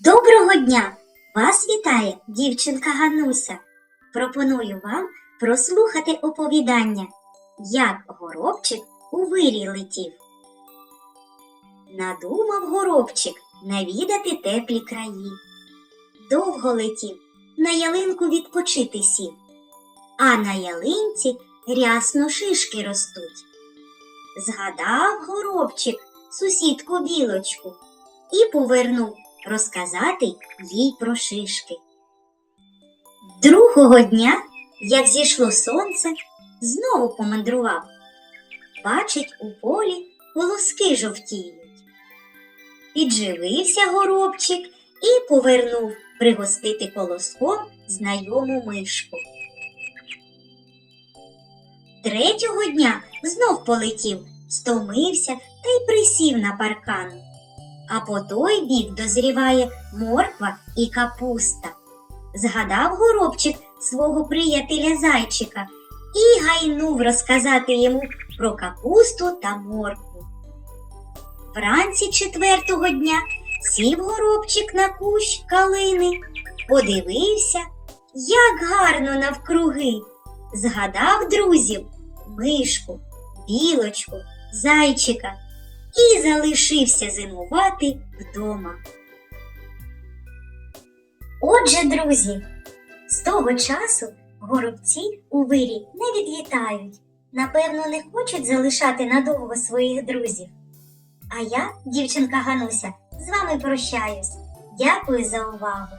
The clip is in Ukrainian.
Доброго дня! Вас вітає дівчинка Гануся. Пропоную вам прослухати оповідання, як горобчик у вирій летів. Надумав горобчик навідати теплі краї. Довго летів, на ялинку відпочити сів, а на ялинці рясно шишки ростуть. Згадав горобчик сусідку білочку і повернув розказати їй про шишки. Другого дня, як зійшло сонце, знову помандрував. Бачить у полі волоски жовтіють. Підживився горобчик і повернув пригостити колоском знайому мишку. Третього дня знов полетів, стомився та й присів на паркан. А по той бік дозріває морква і капуста. Згадав горобчик свого приятеля зайчика і гайнув розказати йому про капусту та моркву. Вранці четвертого дня сів горобчик на кущ калини, подивився, як гарно навкруги. Згадав друзів мишку, білочку, зайчика і залишився зимувати вдома. Отже, друзі, з того часу горобці у вирі не відлітають. Напевно, не хочуть залишати надовго своїх друзів. А я, дівчинка Гануся, з вами прощаюсь. Дякую за увагу.